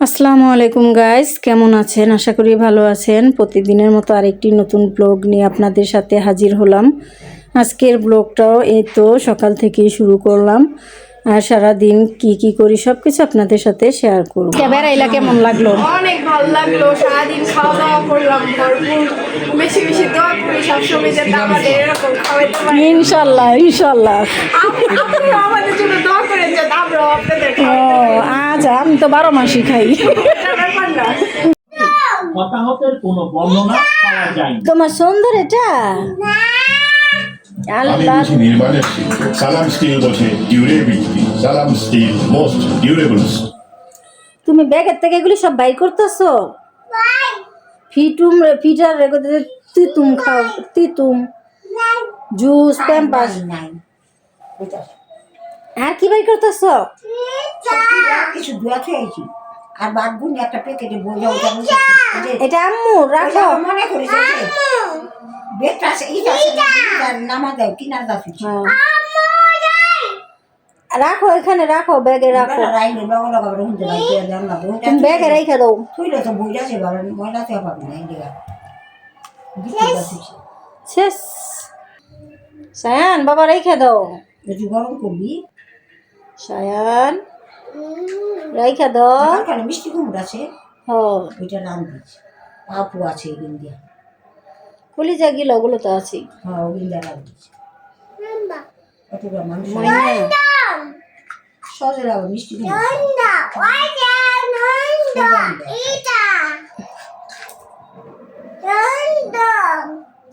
আসসালামু আলাইকুম গাইস, কেমন আছেন? আশা করি ভালো আছেন। প্রতিদিনের মতো আরেকটি নতুন ব্লগ নিয়ে আপনাদের সাথে হাজির হলাম। আজকের ব্লগটাও এই তো সকাল থেকে শুরু করলাম। আর সারাদিন কি কি করি সব কিছু আপনাদের সাথে শেয়ার করব। বেড়াইলা কেমন লাগল? অনেক ভালো লাগল। সারাদিন খাওয়া দাওয়া করলাম ভরপুর। বেশি বেশি দোয়া করি সবসময় যাতে আমাদের এরকম খাওয়াইতে পারি। ইনশাল্লাহ ইনশাল্লাহ। আপ- আমাদের জন্য দোয়া করেন যাতে আমরাও আপনাদের ও আজ আমি তো বারো মাসই খাই। না। হতাহতের কোনো বর্ণনা পাওয়া যায়নি। তোমার সুন্দর এটা? বুঝি নির্মাণের শিল্প সালাম স্টিল বসে ডিউরেবিলিটি সালাম স্টিল মোস্ট ডিউরেবল তুমি ব্যাগের থেকে এগুলি সব বাইর করতেছো? ফিটুম রে ফিটার রে কোথায় যে তিতুম খাও তিতুম। Juice Pampers. আর কি বাইর করতেছো? কিছু ধোয়া খেয়েছি। আর একটা প্যাকেটে ওটা এটা আম্মু রাখো। মনে করেছে বেটা ইটা নামা দেয় কিনার দাসি হ্যাঁ। রাখো এখানে রাখো ব্যাগে রাখো ব্যাগে রেখে দাও থইলে তো সে বাবা ময়লা থেকে পাবি না ইন্ডিয়া শেষ সায়ান বাবা রেখে দাও যদি গরম করবি সায়ান রেখে দাও মিষ্টি কুমড় আছে হ ওইটা রান্ধবি পাপু আছে ইন্ডিয়া কলিজা গিলো ওগুলো তো আছে। হ্যাঁ ওগুলো রান্ধবি কতটা মানুষ ময়না সজে রাখো মিষ্টি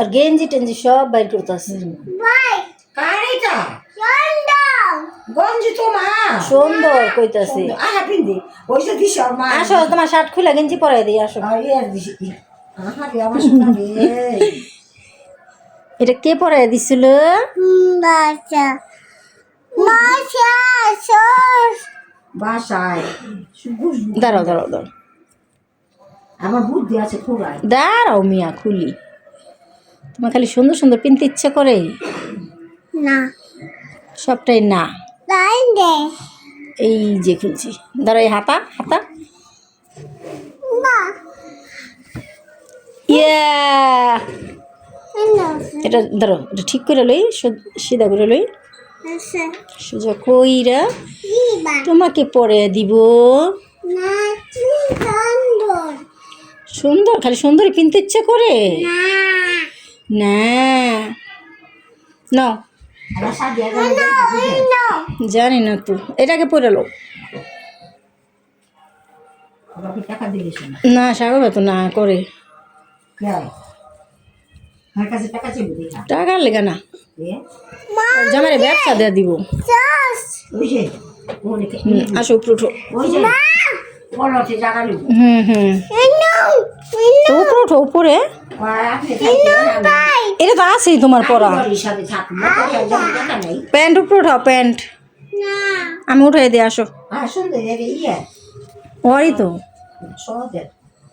আর গেঞ্জি টেঞ্জি সব বাইর করতেছে কার এটা? গঞ্জি তো মা। সুন্দর কইতাছে। আহা পিন্দি। ওই যে দিস মা। আসো তোমার শার্ট খুলে গেঞ্জি পরাই দিই আসো। এটা কে পরাই দিছিল? দাঁড়াও দাঁড়াও দাঁড়াও। আমার বুদ্ধি আছে দাঁড়াও মিয়া খুলি। তোমার খালি সুন্দর সুন্দর পিনতে ইচ্ছে করে। না। সবটাই না। এই যে খুলছি। দাঁড়াও এই হাতা হাতা। ইয়া এটা ধরো এটা ঠিক করে লই সিধা করে লই। সোজা কইরা তোমাকে পরে দিব। সুন্দর। খালি সুন্দর কিনতে ইচ্ছে করে? না। না। জানি না তো। এটাকে পরে লো না সাগর তো না করে। টাকা লেগে না। জামারে ব্যবসা দিয়ে দিব। ওই আসো উপরে উঠো। ওই হুম হুম। তো উপরে উঠো উপরে। এটা তো আছেই তোমার পরা। প্যান্ট উপরে উঠাও প্যান্ট। আমি উঠাই দিয়ে আসো। ওরই তো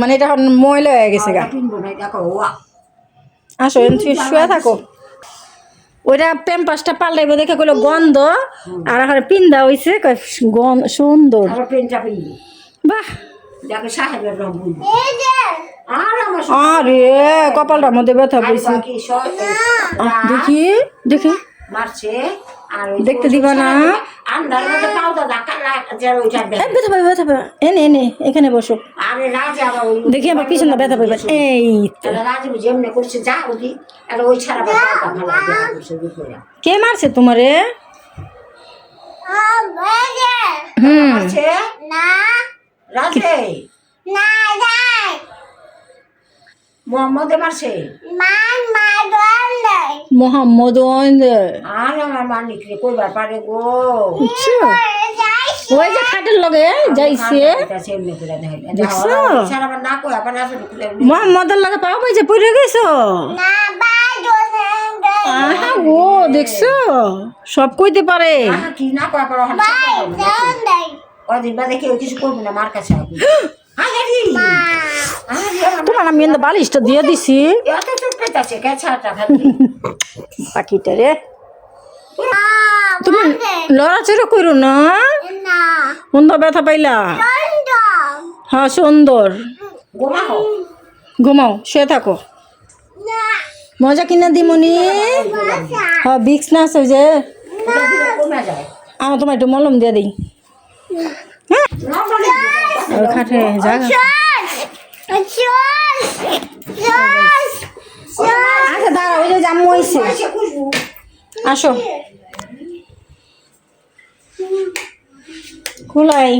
মানে এটা এখন ময়লা হয়ে গেছে গা। আসো শুয়ে থাকো। ওইটা প্যাম্পাসটা পাল্টাইবো দেখে কইলো গন্ধ আর এখন পিন্দা হইছে গন্ধ সুন্দর। বাহ। দেখো সাহেবের রং বুঝবি আর আমার আরে কপালটার মধ্যে ব্যথা পেয়েছি দেখি দেখি। আর দেখতে দিবা না? আন্ধার মধ্যে পাউডার ঢাকা যে ওইটা ব্যথা পাবে ব্যথা পাবে এনে এনে এখানে বসো। আরে রাজে আবার ওই দেখি আমার পিছনে ব্যথা পাবে এই করছে যা ওদি আর ওই ছাড়া আবার কে মারছে তোমারে? হুম। মারছে? রাজে। মোহাম্মদে মারছে মোহাম্মদ আর আমার মালিক রে কইবার পারে গো? বুঝছ ওই যে খাটের লগে যাইছে। কই মোহাম্মদের লগে পাও পাইছে পড়ে গেছো? আহা ও দেখছ? সব কইতে পারে। কি না কই আবার হঠাৎ কদিন বাদে কেউ কিছু করব না মার কাছে তোমার আমি কিন্তু বালিশটা দিয়ে দিছি। পাখিটা রে। তুমি লড়াচড়া করো না। মন্দ ব্যথা পাইলা? হ্যাঁ সুন্দর। ঘুমাও শুয়ে থাকো। মজা কিনা দিমনি হ্যাঁ বিক্স না আছে যে। আমার তোমার একটু মলম দিয়ে দিই। ওই খাটে জায়গা। আচ্ছা দাঁড়া ওই যে জাম্মু হয়েছে আসো। খোলাই।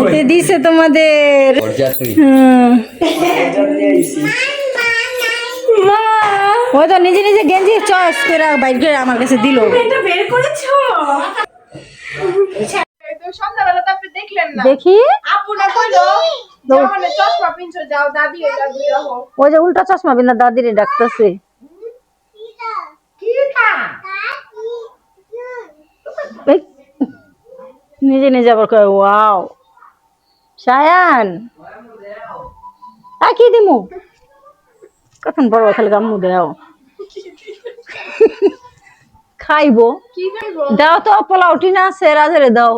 এতে দিছে তোমাদের। হুম। ওই তো নিজে নিজে গেঞ্জি চয়েস করে বাইর করে আমার কাছে দিল। এটা বের করেছ? সন্ধ্যাবেলা তো আপনি দেখলেন না। দেখি। আপু না কইলো চশমা পিনছো যাও দাদি এটা ওই যে উল্টা চশমা বিনা দাদিরে ডাকতেছে। নিজে নিজে আবার কয় ওয়াও। সায়ান। কি দিমু? কখন বড় খালি গাম্মু দেও। খাইবো। দাও তো পোলাও টিনা আছে রাজারে দাও।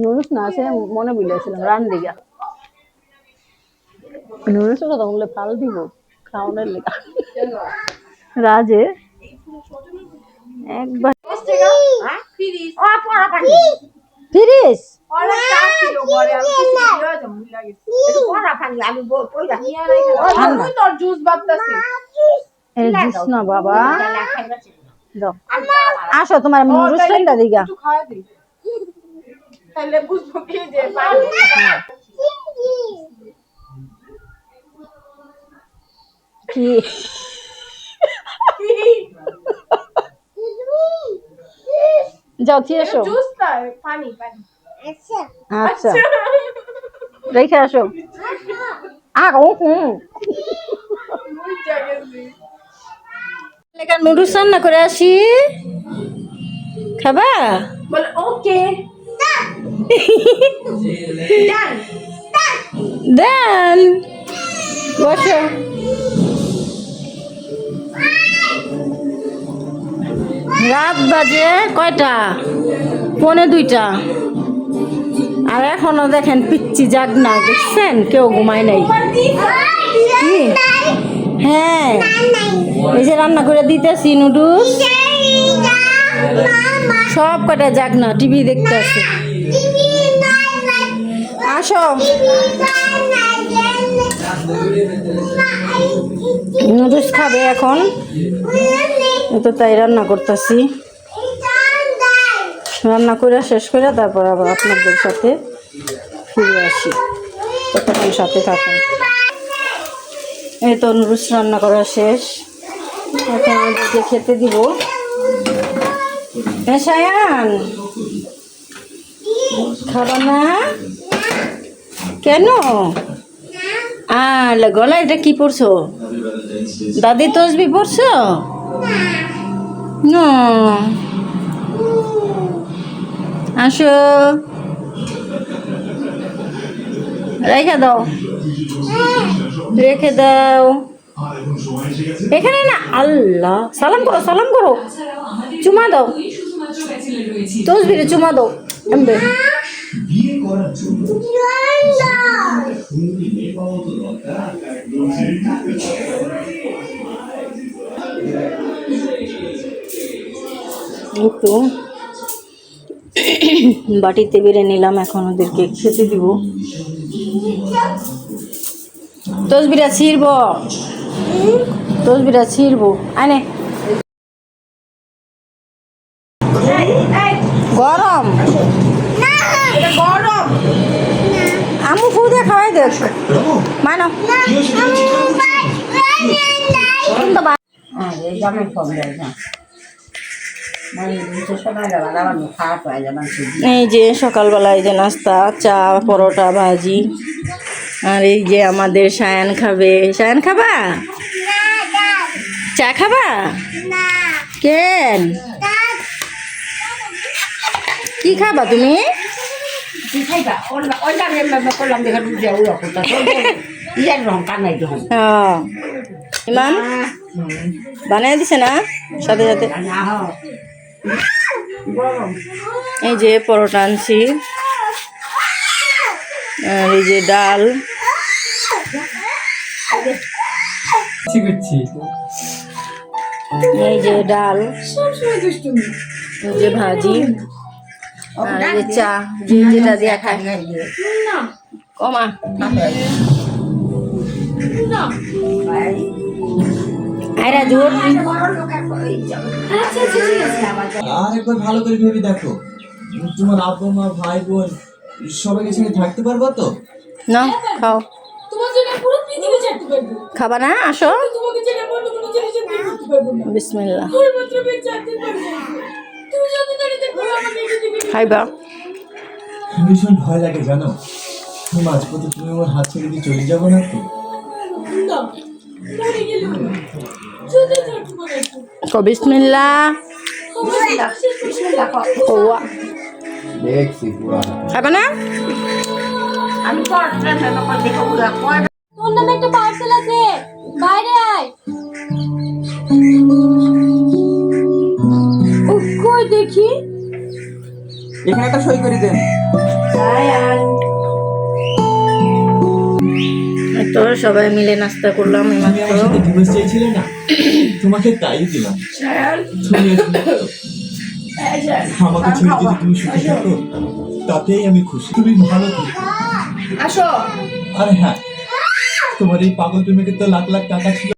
নুরুস না আছে মনে বুঝেছিলাম রান দিগা নুরুস কথা বললে ফাল দিব খাওয়ানোর লেগা। রাজে একবার ফিরিস না বাবা আসো তোমার আমি দিগা তাহলে বুঝব কি যে কি যাও জুস না পানি পানি আচ্ছা। রেখে আসো। আ ও হুম গেছি নুডলস রান্না করে আসি? খাবা? বলে ওকে দেন বসো। রাত বাজে কয়টা? পনে দুইটা। আর এখনও দেখেন পিচ্ছি জাগ না দেখছেন? কেউ ঘুমায় নাই? হ্যাঁ। এই যে রান্না করে দিতেছি, নুডলস। সব কটা যাক না টিভি দেখতে আছে। আসো। নুডলস খাবে এখন। তো তাই রান্না করতেছি। রান্না করে শেষ করে তারপর আবার আপনাদের সাথে ফিরে আসি। ততক্ষণ সাথে থাকুন। এই তো নুডলস রান্না করা শেষ। এখন আমাদেরকে খেতে দিব। হ্যাঁ সায়ান, খাবা না? কেন? আর গলা এটা কি পড়ছো দাদি তসবি পড়ছো না। আসো। রেখে দাও। রেখে দাও। এখানে না আল্লাহ। সালাম করো সালাম করো। চুমা দাও। তসবিরে চুমা দাও। এমবে তো বাটিতে বেড়ে নিলাম এখন ওদেরকে খেতে দিব। তসবিরা ছিঁড়ব। তসবিরা ছিঁড়ব। আনে গরম। গরম। আমু ফু দেখা। খাওয়াই দেখ মানো কিন্তু খারাপ হয়ে এই যে সকালবেলায় যে নাস্তা চা পরোটা ভাজি আর এই যে আমাদের সায়ান খাবে। সায়ান খাবা? চা খাবা? কেন? কি খাবা তুমি? হ্যাঁ। ইমান? বানিয়ে দিছে না? সাথে সাথে। এই যে পরোটা আনছি। আর এই যে ডাল। এই যে ডাল। এই যে ভাজি। আর এই যে চা। যে যেটা দিয়ে খায় কমা। আয়রা জোর। আর একবার ভালো করে ভেবে দেখো। তোমার আব্বা মা ভাই বোন সবাইকে সঙ্গে থাকতে পারব তো? না খাও। তোমার জন্য পুরো পৃথিবী ছাড়তে পারব। খাবা না আসো। তোমাকে ছেড়ে অন্য কোনো জিনিস আমি পারব না। বিসমিল্লাহ। খাইবা। ভীষণ ভয় লাগে জানো? মাঝপথে তুমি আমার হাত ছেড়ে দিয়ে চলে যাব না তো কো বিসমিল্লাহ। ওয়া। দেখছি পুরা। না? আমি তো দেখো বুঝা কয় তোর নামে একটা পার্সেল আছে। বাইরে আয়। কই দেখি? এখানে একটা সই করে দেন তো সবাই মিলে নাস্তা করলাম তুমি এইমাত্র তোমাকে তাই দিলাম। আমাকে ছেড়ে যদি তুমি সুখে থাকো তাতেই আমি খুশি। তুমি ভালো থেকো। আসো। আর হ্যাঁ তোমার এই পাগল তুমি তো লাখ লাখ টাকা ছিল।